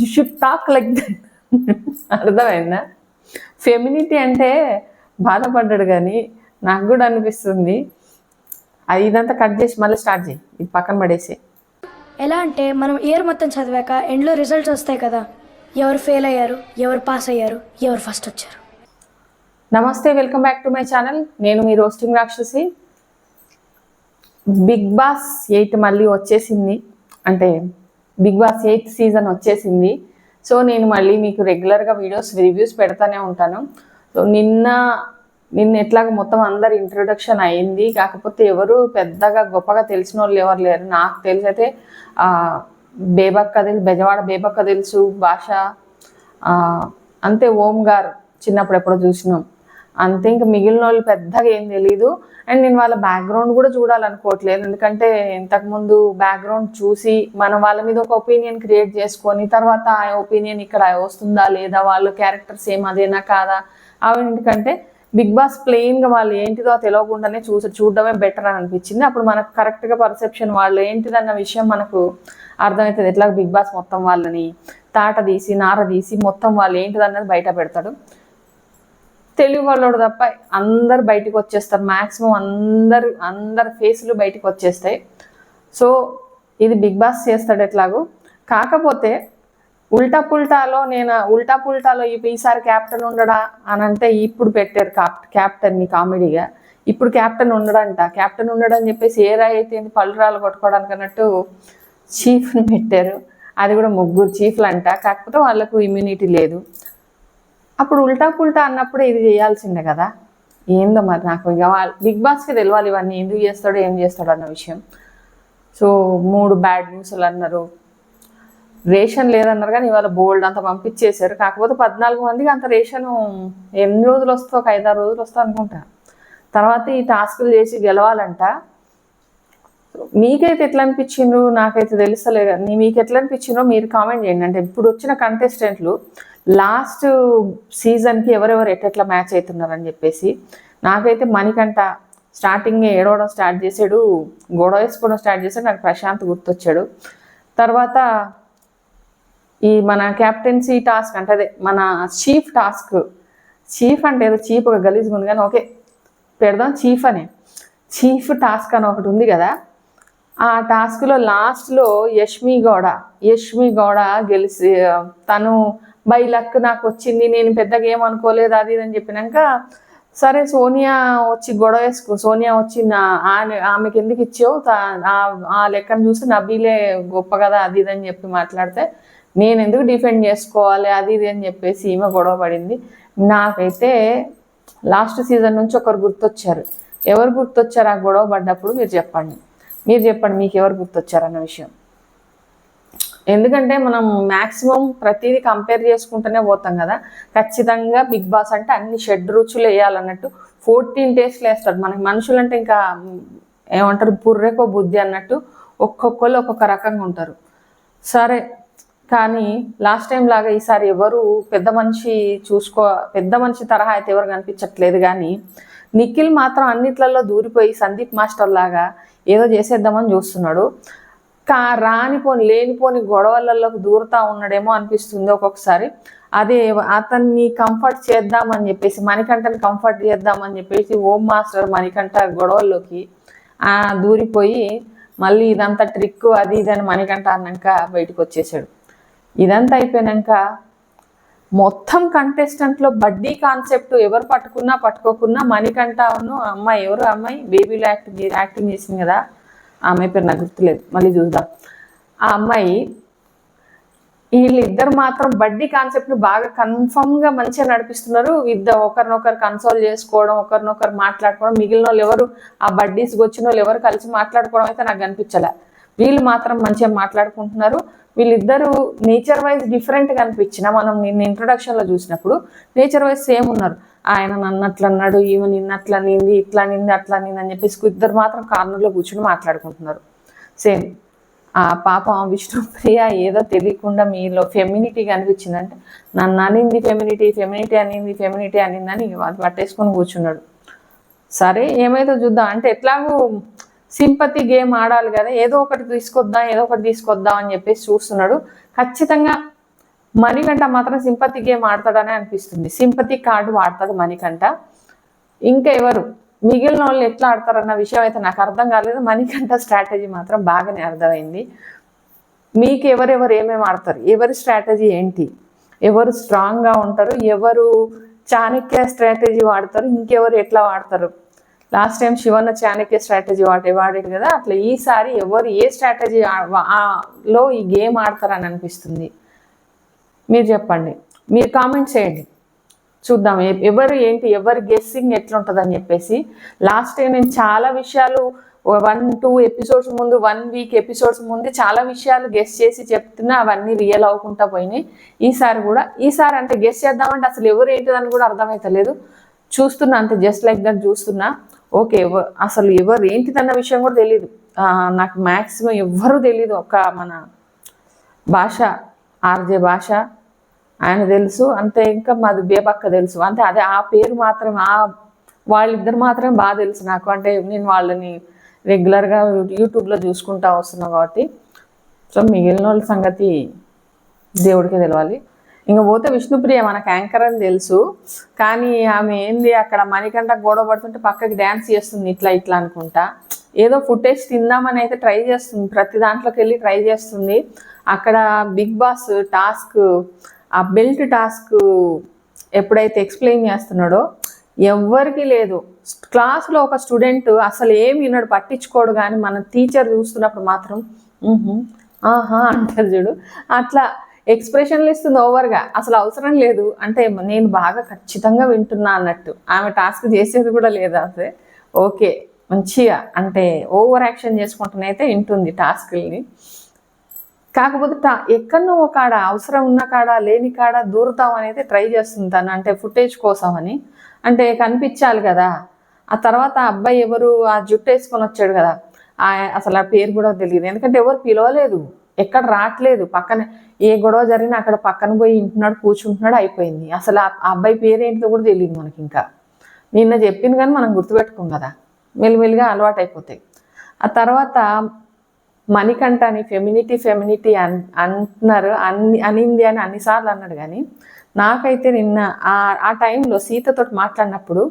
You should talk like that అర్థమైందా? Femininity అంటే బాధపడ్డాడు కానీ నాకు కూడా అనిపిస్తుంది. అది ఇదంతా కట్ చేసి మళ్ళీ స్టార్ట్ చేయి. ఇది పక్కన పడేసి. ఎలా అంటే మనం ఇయర్ మొత్తం చదివాక ఎండ్లో రిజల్ట్స్ వస్తాయి కదా. ఎవరు ఫెయిల్ అయ్యారు ఎవరు పాస్ అయ్యారు ఎవరు ఫస్ట్ వచ్చారు. నమస్తే welcome back to my channel నేను మీ రోస్టింగ్ రాక్షసి. బిగ్ బాస్ ఎయిట్ మళ్ళీ వచ్చేసింది. అంటే బిగ్ బాస్ ఎయిత్ సీజన్ వచ్చేసింది. సో నేను మళ్ళీ మీకు రెగ్యులర్గా వీడియోస్ రివ్యూస్ పెడతానే ఉంటాను. సో నిన్న నిన్న ఎట్లాగ మొత్తం అందరు ఇంట్రొడక్షన్ అయింది. కాకపోతే ఎవరు పెద్దగా గొప్పగా తెలిసిన వాళ్ళు ఎవరు లేరు. నాకు తెలిసైతే బేబక్క తెలుసు బెజవాడ బేబక్క తెలుసు భాష అంతే ఓం గారు చిన్నప్పుడు ఎప్పుడో చూసినాం. అంతే ఇంకా మిగిలిన వాళ్ళు పెద్దగా ఏం తెలియదు అండ్ నేను వాళ్ళ బ్యాక్గ్రౌండ్ కూడా చూడాలనుకోవట్లేదు. ఎందుకంటే ఇంతకుముందు బ్యాక్గ్రౌండ్ చూసి మనం వాళ్ళ మీద ఒక ఒపీనియన్ క్రియేట్ చేసుకొని తర్వాత ఆ ఒపీనియన్ ఇక్కడ వస్తుందా లేదా వాళ్ళ క్యారెక్టర్స్ ఏం అదేనా కాదా అవి ఎందుకంటే బిగ్ బాస్ ప్లెయిన్గా వాళ్ళు ఏంటిదో తెలియకుండానే చూసి చూడడమే బెటర్ అని అనిపించింది. అప్పుడు మనకు కరెక్ట్గా పర్సెప్షన్ వాళ్ళు ఏంటిదన్న విషయం మనకు అర్థమవుతుంది ఎట్లా బిగ్ బాస్ మొత్తం వాళ్ళని తాట తీసి నార తీసి మొత్తం వాళ్ళు ఏంటిదన్నది బయట పెడతాడు. తెలుగు వాళ్ళోడు తప్ప అందరు బయటకు వచ్చేస్తారు. మ్యాక్సిమం అందరు అందరు ఫేస్లు బయటకు వచ్చేస్తాయి. సో ఇది బిగ్ బాస్ చేస్తాడు ఎట్లాగో. కాకపోతే ఉల్టా పుల్టాలో నేను ఉల్టా పుల్టాలో ఇప్పుడు ఈసారి క్యాప్టెన్ ఉండడా అని అంటే ఇప్పుడు పెట్టారు కాప్ క్యాప్టెన్ని కామెడీగా. ఇప్పుడు క్యాప్టెన్ ఉండడంట. క్యాప్టెన్ ఉండడని చెప్పేసి ఏ రాయి అయితే పళ్ళురాలు కొట్టుకోవడానికి అన్నట్టు చీఫ్ని పెట్టారు. అది కూడా ముగ్గురు చీఫ్లు అంట కాకపోతే వాళ్ళకు ఇమ్యూనిటీ లేదు. అప్పుడు ఉల్టా పుల్టా అన్నప్పుడు ఇది చేయాల్సిందే కదా. ఏందో మరి నాకు ఇక బిగ్ బాస్కి తెలియాలి ఇవన్నీ. ఎందుకు చేస్తాడో ఏం చేస్తాడో అన్న విషయం. సో మూడు బ్యాడ్ న్యూస్లు అన్నారు. రేషన్ లేదన్నారు కానీ ఇవాళ బోల్డ్ అంత పంపించేశారు. కాకపోతే పద్నాలుగు మందికి అంత రేషన్ ఎన్ని రోజులు వస్తో ఒక ఐదారు రోజులు వస్తా అనుకుంటా. తర్వాత ఈ టాస్కులు చేసి గెలవాలంట. మీకైతే ఎట్లా అనిపించిండ్రు? నాకైతే తెలుస్తలే కానీ మీకు ఎట్లా అనిపించిందో మీరు కామెంట్ చేయండి. అంటే ఇప్పుడు వచ్చిన కంటెస్టెంట్లు లాస్ట్ సీజన్కి ఎవరెవరు ఎట్లా మ్యాచ్ అవుతున్నారని చెప్పేసి నాకైతే మణికంట స్టార్టింగ్ ఏడవడం స్టార్ట్ చేసాడు గొడవ వేసుకోవడం స్టార్ట్ చేశాడు నాకు ప్రశాంత్ గుర్తొచ్చాడు. తర్వాత ఈ మన క్యాప్టెన్సీ టాస్క్ అంటే అదే మన చీఫ్ టాస్క్ చీఫ్ అంటే ఏదో చీఫ్ ఒక గలీజ్గా ఉంది కానీ ఓకే పెడదాం చీఫ్ అని. చీఫ్ టాస్క్ అని ఒకటి ఉంది కదా ఆ టాస్క్లో లాస్ట్లో యష్మి గౌడ యష్మి గౌడ గెలిచి తను బై లక్ నాకు వచ్చింది నేను పెద్దగా ఏమనుకోలేదు అది ఇది అని చెప్పినాక సరే సోనియా వచ్చి గొడవ వేసుకో సోనియా వచ్చి నా ఆమె ఆమెకి ఎందుకు ఇచ్చావు? ఆ- ఆ లెక్కను చూసి నబీలే గొప్ప కదా అది ఇది అని చెప్పి మాట్లాడితే నేను ఎందుకు డిఫెండ్ చేసుకోవాలి అది ఇది అని చెప్పేసి ఈమె గొడవ పడింది. నాకైతే లాస్ట్ సీజన్ నుంచి ఒకరు గుర్తొచ్చారు. ఎవరు గుర్తొచ్చారు ఆ గొడవ పడ్డప్పుడు మీరు చెప్పండి. మీరు చెప్పండి మీకు ఎవరు గుర్తొచ్చారన్న విషయం. ఎందుకంటే మనం మ్యాక్సిమం ప్రతిదీ కంపేర్ చేసుకుంటూనే పోతాం కదా. ఖచ్చితంగా బిగ్ బాస్ అంటే అన్ని షెడ్ రుచులు వేయాలన్నట్టు ఫోర్టీన్ టేస్ట్లు వేస్తారు మనకి మనుషులంటే ఇంకా ఏమంటారు బుర్రెకో బుద్ధి అన్నట్టు ఒక్కొక్కరు ఒక్కొక్క రకంగా ఉంటారు. సరే కానీ లాస్ట్ టైం లాగా ఈసారి ఎవరు పెద్ద మనిషి చూసుకో పెద్ద మనిషి తరహా అయితే ఎవరు కనిపించట్లేదు. కానీ నిఖిల్ మాత్రం అన్నిట్లలో దూరిపోయి సందీప్ మాస్టర్ లాగా ఏదో చేసేద్దామని చూస్తున్నాడు. కా రానిపోని లేనిపోని గొడవలలోకి దూరుతా ఉన్నాడేమో అనిపిస్తుంది ఒక్కొక్కసారి. అదే అతన్ని కంఫర్ట్ చేద్దామని చెప్పేసి మణికంఠని కంఫర్ట్ చేద్దామని చెప్పేసి ఓం మాస్టర్ మణికంఠ గొడవల్లోకి ఆ దూరిపోయి మళ్ళీ ఇదంతా ట్రిక్ అది ఇది అని మణికంఠ అన్నాక బయటకు వచ్చేసాడు ఇదంతా అయిపోయాక మొత్తం కంటెస్టెంట్లో బడ్డీ కాన్సెప్ట్ ఎవరు పట్టుకున్నా పట్టుకోకున్నా మణికంఠను అమ్మాయి ఎవరు? అమ్మాయి బేబీలో యాక్టింగ్ యాక్టింగ్ చేసింది కదా. ఆ అమ్మాయి పేరు నాకు గుర్తులేదు. మళ్ళీ చూద్దాం. ఆ అమ్మాయి వీళ్ళిద్దరు మాత్రం బడ్డీ కాన్సెప్ట్ని బాగా కన్ఫర్మ్గా మంచిగా నడిపిస్తున్నారు. ఇద్దరు ఒకరినొకరు కన్సోల్ చేసుకోవడం ఒకరినొకరు మాట్లాడుకోవడం మిగిలిన వాళ్ళు ఎవరు ఆ బడ్డీస్కి వచ్చిన వాళ్ళు ఎవరు కలిసి మాట్లాడుకోవడం అయితే నాకు కనిపించలే వీళ్ళు మాత్రం మంచిగా మాట్లాడుకుంటున్నారు. వీళ్ళిద్దరూ నేచర్ వైజ్ డిఫరెంట్ కనిపించిన అనిపించిన మనం నిన్న ఇంట్రొడక్షన్లో చూసినప్పుడు నేచర్ వైజ్ సేమ్ ఉన్నారు. ఆయన నన్నట్లు అన్నాడు ఈమె నిన్నట్లా నింది ఇట్లా నింది అట్లా నింది అని చెప్పేసి ఇద్దరు మాత్రం కార్నర్లో కూర్చుని మాట్లాడుకుంటున్నారు. సేమ్. ఆ పాపం విష్ణుప్రియ ఏదో తెలియకుండా మీలో ఫెమినిటీ కనిపించిందంటే నన్ను అనింది ఫెమినిటీ ఫెమినిటీ అనింది ఫెమినిటీ అనిందని అది పట్టేసుకొని కూర్చున్నాడు. సరే ఏమైతే చూద్దాం. అంటే ఎట్లాగూ సింపతి గేమ్ ఆడాలి కదా ఏదో ఒకటి తీసుకొద్దాం ఏదో ఒకటి తీసుకొద్దాం అని చెప్పేసి చూస్తున్నాడు. ఖచ్చితంగా మణికంఠ మాత్రం సింపతి గేమ్ ఆడతాడని అనిపిస్తుంది. సింపతి కార్డు వాడతాడు మణికంఠ ఇంకా ఎవరు? మిగిలిన వాళ్ళు ఎట్లా ఆడతారన్న విషయం అయితే నాకు అర్థం కాలేదు. మణికంఠ స్ట్రాటజీ మాత్రం బాగానే అర్థమైంది. మీకు ఎవరెవరు ఏమేమి ఆడతారు? ఎవరి స్ట్రాటజీ ఏంటి? ఎవరు స్ట్రాంగ్గా ఉంటారు? ఎవరు చాణక్య స్ట్రాటజీ వాడతారు? ఇంకెవరు ఎట్లా వాడతారు? Last time Shivanna Chanakya strategy వాటి వాడాడు కదా అట్లా ఈసారి ఎవరు ఏ స్ట్రాటజీ లో ఈ గేమ్ ఆడతారని అనిపిస్తుంది. మీరు చెప్పండి. మీరు కామెంట్ చేయండి. చూద్దాం. ఎవరు ఏంటి ఎవరి గెస్సింగ్ ఎట్లుంటుందని అని చెప్పేసి. లాస్ట్ టైం నేను చాలా విషయాలు వన్ టూ ఎపిసోడ్స్ ముందు వన్ వీక్ ఎపిసోడ్స్ ముందు చాలా విషయాలు గెస్ట్ చేసి చెప్తున్నా అవన్నీ రియల్ అవ్వకుండా పోయినాయి. ఈసారి కూడా ఈసారి అంటే గెస్ట్ చేద్దామంటే అసలు ఎవరు ఏంటిదని కూడా అర్థమవుతలేదు చూస్తున్నా అంతే జస్ట్ లైక్ దట్ చూస్తున్నా. ఓకే ఎవ- అసలు ఎవరు ఏంటిదన్న విషయం కూడా తెలియదు నాకు మ్యాక్సిమం ఎవ్వరూ తెలియదు ఒక మన భాష ఆర్జే భాష ఆయన తెలుసు అంతే ఇంకా మాది బేబక్క తెలుసు. అంతే అదే ఆ పేరు మాత్రం ఆ వాళ్ళిద్దరు మాత్రమే బాగా తెలుసు నాకు. అంటే నేను వాళ్ళని రెగ్యులర్గా యూట్యూబ్లో చూసుకుంటా వస్తున్నా కాబట్టి. సో మిగిలిన వాళ్ళ సంగతి దేవుడికే తెలవాలి. ఇంక పోతే విష్ణుప్రియ మనకు యాంకర్ అని తెలుసు. కానీ ఆమె ఏంది అక్కడ మణికంట గొడవ పడుతుంటే పక్కకి డ్యాన్స్ చేస్తుంది ఇట్లా ఇట్లా అనుకుంటా. ఏదో ఫుటేజ్ తిందామని అయితే ట్రై చేస్తుంది. ప్రతి దాంట్లోకి వెళ్ళి ట్రై చేస్తుంది. అక్కడ బిగ్ బాస్ టాస్క్ ఆ బెల్ట్ టాస్క్ ఎప్పుడైతే ఎక్స్ప్లెయిన్ చేస్తున్నాడో ఎవ్వరికి లేదు. క్లాస్లో ఒక స్టూడెంట్ అసలు ఏమి విన్నాడు పట్టించుకోడు కానీ మన టీచర్ చూస్తున్నప్పుడు మాత్రం ఆహా అంటారు చూడు. అట్లా ఎక్స్ప్రెషన్లు ఇస్తుంది ఓవర్గా. అసలు అవసరం లేదు. అంటే నేను బాగా ఖచ్చితంగా వింటున్నా అన్నట్టు. ఆమె టాస్క్ చేసేది కూడా లేదు అదే? ఓకే. మంచిగా. అంటే ఓవర్ యాక్షన్ చేసుకుంటూనైతే వింటుంది టాస్క్ని కాకపోతే టా- ఎక్కడనో ఒక కాడ అవసరం ఉన్న కాడ లేని కాడ దూరుతాం అనేది ట్రై చేస్తుంది తను. అంటే ఫుటేజ్ కోసం అని అంటే కనిపించాలి కదా. ఆ తర్వాత ఆ అబ్బాయి ఎవరు? ఆ జుట్టు వేసుకొని వచ్చాడు కదా. ఆ అసలు ఆ పేరు కూడా తెలియదు. ఎందుకంటే ఎవరు పిలవలేదు. ఎక్కడ రావట్లేదు పక్కన ఏ గొడవ జరిగినా అక్కడ పక్కన పోయి ఇంటున్నాడు కూర్చుంటున్నాడు అయిపోయింది. అసలు ఆ అబ్బాయి పేరేంటిదో కూడా తెలియదు మనకి ఇంకా. నిన్న చెప్పింది కానీ మనం గుర్తుపెట్టుకోం కదా. మెల్లిమెల్లిగా అలవాటు అయిపోతాయి ఆ తర్వాత మణికంఠ అని ఫెమినిటీ ఫెమినిటీ అన్ అంటున్నారు. అన్ని అనింది అని అన్నిసార్లు అన్నాడు కానీ నాకైతే నిన్న ఆ ఆ టైంలో సీతతో మాట్లాడినప్పుడు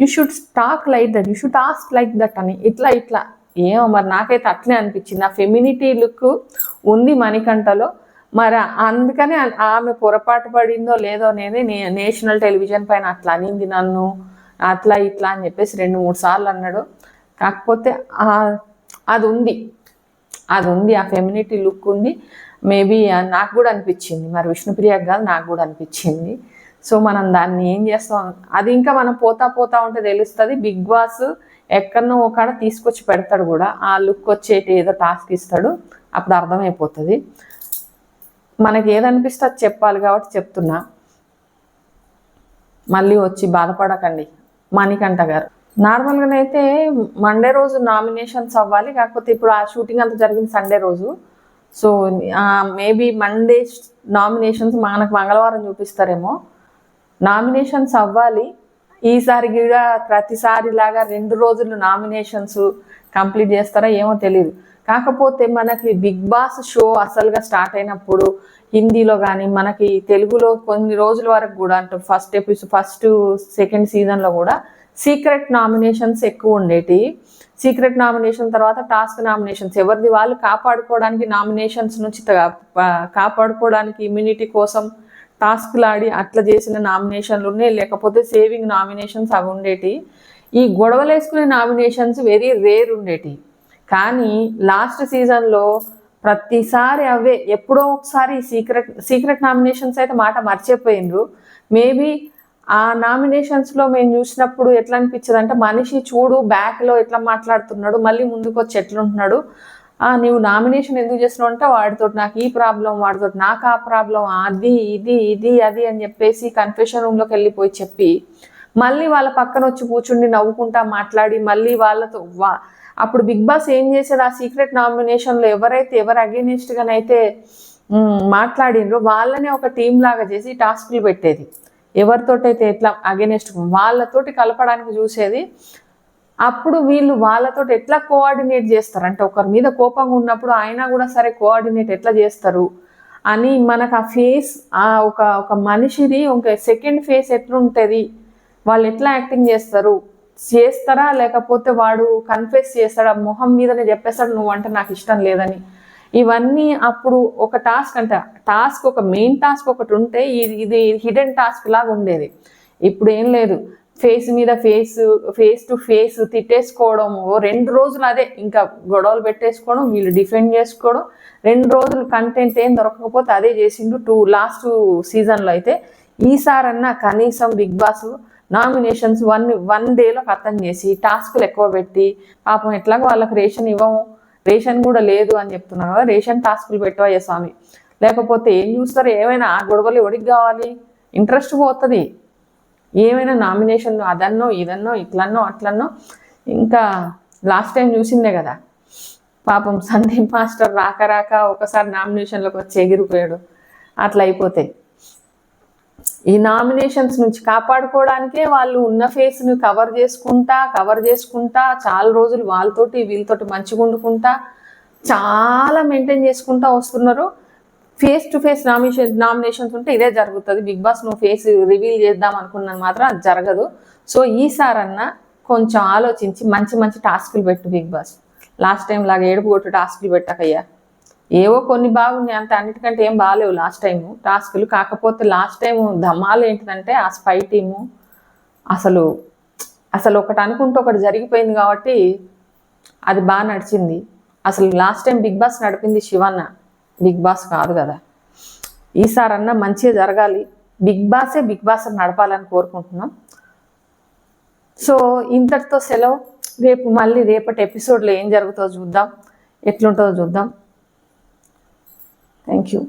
you should talk like that you should task like that అని ఇట్లా ఇట్లా ఏమో మరి నాకైతే అట్లే అనిపించింది. ఆ ఫెమినిటీ లుక్ ఉంది మణికంఠలో. మరి అందుకనే ఆమె పొరపాటు పడిందో లేదో అనేది నే- నేషనల్ టెలివిజన్ పైన అట్లా అనింది నన్ను. అట్లా ఇట్లా అని చెప్పేసి రెండు మూడు సార్లు అన్నాడు. కాకపోతే అది ఉంది అది ఉంది ఆ ఫెమినిటీ లుక్ ఉంది. మేబీ నాకు కూడా అనిపించింది. మరి విష్ణుప్రియకు కాదు నాకు కూడా అనిపించింది. సో మనం దాన్ని ఏం చేస్తాం? అది ఇంకా మనం పోతా పోతా ఉంటే తెలుస్తుంది. బిగ్ బాస్ ఎక్కడనో ఒకడ తీసుకొచ్చి పెడతాడు కూడా. ఆ లుక్ వచ్చేటి ఏదో టాస్క్ ఇస్తాడు. అప్పుడు అర్థమైపోతుంది. మనకి ఏదనిపిస్తే అది చెప్పాలి కాబట్టి చెప్తున్నా. మళ్ళీ వచ్చి బాధపడకండి. మణికంఠ గారు. నార్మల్గానైతే మండే రోజు నామినేషన్స్ అవ్వాలి. కాకపోతే ఇప్పుడు ఆ షూటింగ్ అంతా జరిగింది సండే రోజు. సో మేబీ మండే నామినేషన్స్ మనకు మంగళవారం చూపిస్తారేమో. నామినేషన్స్ అవ్వాలి. ఈసారి కూడా ప్రతిసారి లాగా రెండు రోజులు నామినేషన్స్ కంప్లీట్ చేస్తారా ఏమో తెలియదు కాకపోతే మనకి బిగ్ బాస్ షో అసలుగా స్టార్ట్ అయినప్పుడు హిందీలో కానీ మనకి తెలుగులో కొన్ని రోజుల వరకు కూడా అంటే ఫస్ట్ ఎపిసోడ్ ఫస్ట్ సెకండ్ సీజన్లో కూడా సీక్రెట్ నామినేషన్స్ ఎక్కువ ఉండేటి. సీక్రెట్ నామినేషన్ తర్వాత టాస్క్ నామినేషన్స్. ఎవరిది వాళ్ళు కాపాడుకోవడానికి నామినేషన్స్ నుంచి కాపాడుకోవడానికి ఇమ్యూనిటీ కోసం టాస్క్లు ఆడి అట్లా చేసిన నామినేషన్లు ఉన్నాయి. లేకపోతే సేవింగ్ నామినేషన్స్ అవి ఉండేటి. ఈ గొడవలు వేసుకునే నామినేషన్స్ వెరీ రేర్ ఉండేటి. కానీ లాస్ట్ సీజన్లో ప్రతిసారి అవే ఎప్పుడో ఒకసారి సీక్రెట్ సీక్రెట్ నామినేషన్స్ అయితే మాట మర్చిపోయిండ్రు. మేబీ ఆ నామినేషన్స్లో మేము చూసినప్పుడు ఎట్లా అనిపించదు అంటే మనిషి చూడు బ్యాక్లో ఎట్లా మాట్లాడుతున్నాడు మళ్ళీ ముందుకు వచ్చి ఎట్లుంటున్నాడు. నువ్వు నీవు నామినేషన్ ఎందుకు చేస్తున్నావు? అంటే వాడితో నాకు ఈ ప్రాబ్లం వాడితో నాకు ఆ ప్రాబ్లం అది ఇది ఇది అది అని చెప్పేసి కన్ఫెషన్ రూమ్లోకి వెళ్ళిపోయి చెప్పి మళ్ళీ వాళ్ళ పక్కన వచ్చి కూర్చుండి నవ్వుకుంటా మాట్లాడి మళ్ళీ వాళ్ళతో వా- అప్పుడు బిగ్ బాస్ ఏం చేశాడు? ఆ సీక్రెట్ నామినేషన్లో ఎవరైతే ఎవరు అగేనిస్ట్గానైతే మాట్లాడిండ్రో వాళ్ళనే ఒక టీం లాగా చేసి టాస్క్లు పెట్టేది. ఎవరితోటైతే ఎట్లా అగేనెస్ట్ వాళ్ళతోటి కలపడానికి చూసేది అప్పుడు వీళ్ళు వాళ్ళతో ఎట్లా కోఆర్డినేట్ చేస్తారు? అంటే ఒకరి మీద కోపంగా ఉన్నప్పుడు అయినా కూడా సరే కోఆర్డినేట్ ఎట్లా చేస్తారు? అని మనకు ఆ ఫేస్ ఆ ఒక ఒక మనిషిది ఒక సెకండ్ ఫేస్ ఎట్లుంటుంది? వాళ్ళు ఎట్లా యాక్టింగ్ చేస్తారు? చేస్తారా? లేకపోతే వాడు కన్ఫెస్ ఆ మొహం మీదనే చెప్పేస్తాడు నువ్వు అంటే నాకు ఇష్టం లేదని. ఇవన్నీ అప్పుడు ఒక టాస్క్ అంటే. టాస్క్ ఒక మెయిన్ టాస్క్ ఒకటి ఉంటే ఇది ఇది హిడెన్ టాస్క్ లాగా ఉండేది. ఇప్పుడు ఏం లేదు. ఫేస్ మీద ఫేస్ ఫేస్ టు ఫేస్ తిట్టేసుకోవడం రెండు రోజులు అదే. ఇంకా గొడవలు పెట్టేసుకోవడం వీళ్ళు డిఫెండ్ చేసుకోవడం రెండు రోజులు కంటెంట్ ఏం దొరకకపోతే అదే చేసిండు. టూ లాస్ట్ సీజన్లో అయితే ఈసారన్నా కనీసం Bigg Boss nominations one one డేలో ఖతం చేసి టాస్క్లు ఎక్కువ పెట్టి పాపం ఎట్లాగో వాళ్ళకి రేషన్ ఇవ్వము రేషన్ కూడా లేదు అని చెప్తున్నారు కదా రేషన్ టాస్క్లు పెట్టవయ్యా స్వామి. లేకపోతే ఏం చూస్తారు? ఏమైనా ఆ గొడవలు ఎవరికి కావాలి? ఇంట్రెస్ట్ పోతుంది. ఏమైనా నామినేషన్లు అదన్నో ఇదన్నో ఇట్లన్నో అట్లన్నో ఇంకా లాస్ట్ టైం చూసిందే కదా. పాపం సందీప్ మాస్టర్ రాక రాక ఒకసారి నామినేషన్లోకి వచ్చి ఎగిరిపోయాడు. అట్లా అయిపోతాయి ఈ నామినేషన్స్ నుంచి కాపాడుకోవడానికే వాళ్ళు ఉన్న ఫేస్ని కవర్ చేసుకుంటా కవర్ చేసుకుంటా చాలా రోజులు వాళ్ళతోటి వీళ్ళతోటి మంచిగా వండుకుంటా చాలా మెయింటైన్ చేసుకుంటా వస్తున్నారు. Face to face nomination nominations ఉంటే ఇదే జరుగుతుంది. బిగ్ బాస్ నువ్వు ఫేస్ రివీల్ చేద్దాం అనుకున్నాను మాత్రం అది జరగదు. సో ఈసారన్నా కొంచెం ఆలోచించి మంచి మంచి టాస్కులు పెట్టు బిగ్ బాస్ లాస్ట్ టైం లాగా ఏడుపు కొట్టు టాస్కులు పెట్టకయ్యా. ఏవో కొన్ని బాగున్నాయి. అంత అన్నిటికంటే ఏం బాగాలేవు లాస్ట్ టైం టాస్కులు కాకపోతే లాస్ట్ టైం ధమాలు ఏంటిదంటే ఆ స్పై టీము అసలు అసలు ఒకటి అనుకుంటే ఒకటి జరిగిపోయింది కాబట్టి అది బాగా నడిచింది. అసలు లాస్ట్ టైం బిగ్ బాస్ నడిపింది శివన్న. బిగ్ బాస్ కాదు కదా. ఈసారన్నా మంచిగా జరగాలి. బిగ్ బాసే బిగ్ బాస్ నడపాలని కోరుకుంటున్నాం. సో ఇంతటితో సెలవు. రేపు మళ్ళీ రేపటి ఎపిసోడ్లో ఏం జరుగుతుందో చూద్దాం. ఎట్లుంటుందో చూద్దాం. Thank you.